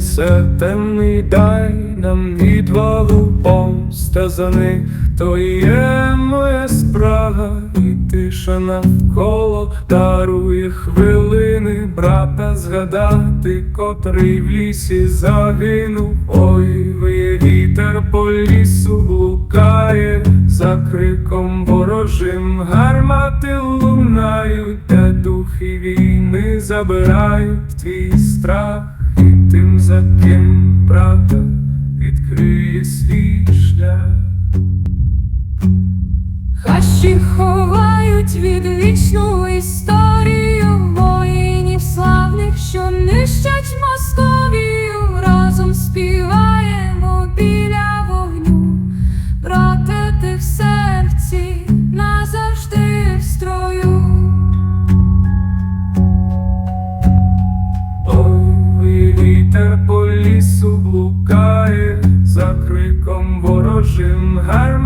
Втройся темний, дай нам відвагу помста за них, то є моя спрага, і тиша навколо дарує хвилини, брата згадати, котрий в лісі загинув. Ой, виє вітер по лісу блукає, за криком ворожим гармати лунають, де духи війни забирають твій страх, тим, за ким правда відкриє свій шлях. Хащі ховають відвічну історію воїнів славних, що нищать Московію, разом співаємо біля вогню, брате, ти в серці назавжди в строю. Лісу блукає, за криком ворожим гармати